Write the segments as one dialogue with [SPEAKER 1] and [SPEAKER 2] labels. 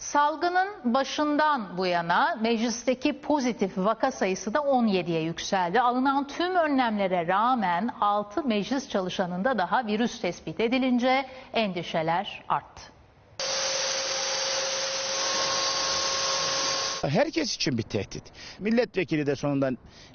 [SPEAKER 1] Salgının başından bu yana meclisteki pozitif vaka sayısı da 17'ye yükseldi. Alınan tüm önlemlere rağmen 6 meclis çalışanında daha virüs tespit edilince endişeler arttı.
[SPEAKER 2] Herkes için bir tehdit. Milletvekili de sonunda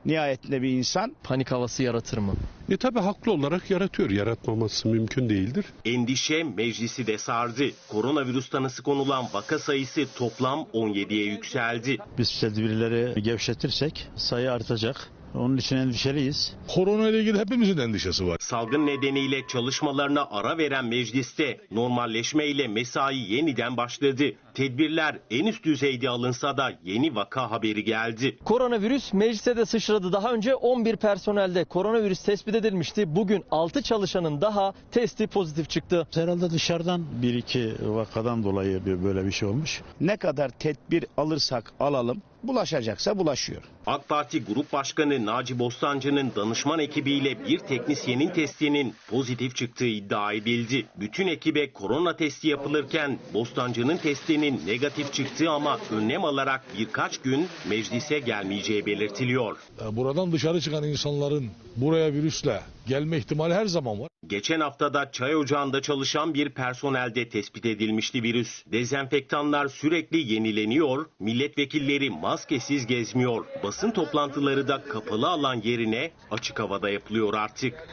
[SPEAKER 2] nihayetinde bir insan.
[SPEAKER 3] panik havası yaratır mı?
[SPEAKER 4] E tabi haklı olarak yaratıyor. Yaratmaması mümkün değildir.
[SPEAKER 5] Endişe meclisi de sardı. Koronavirüs tanısı konulan vaka sayısı toplam 17'ye yükseldi.
[SPEAKER 6] Biz tedbirleri gevşetirsek sayı artacak. Onun için endişeliyiz.
[SPEAKER 7] Korona ile ilgili hepimizin endişesi var.
[SPEAKER 5] Salgın nedeniyle çalışmalarına ara veren mecliste normalleşmeyle mesai yeniden başladı. Tedbirler en üst düzeyde alınsa da yeni vaka haberi geldi.
[SPEAKER 3] Koronavirüs meclise de sıçradı. Daha önce 11 personelde koronavirüs tespit edilmişti. Bugün 6 çalışanın daha testi pozitif çıktı.
[SPEAKER 6] Herhalde dışarıdan bir iki vakadan dolayı bir böyle bir şey olmuş.
[SPEAKER 2] Ne kadar tedbir alırsak alalım bulaşacaksa bulaşıyor.
[SPEAKER 5] AK Parti Grup Başkanı Naci Bostancı'nın danışman ekibiyle bir teknisyenin testinin pozitif çıktığı iddia edildi. Bütün ekibe korona testi yapılırken Bostancı'nın testinin negatif çıktığı ama önlem alarak birkaç gün meclise gelmeyeceği belirtiliyor.
[SPEAKER 7] Buradan dışarı çıkan insanların buraya virüsle gelme ihtimali her zaman var.
[SPEAKER 5] Geçen haftada çay ocağında çalışan bir personelde tespit edilmişti virüs. Dezenfektanlar sürekli yenileniyor, milletvekilleri maskesiz gezmiyor. Basın toplantıları da kapalı alan yerine açık havada yapılıyor artık.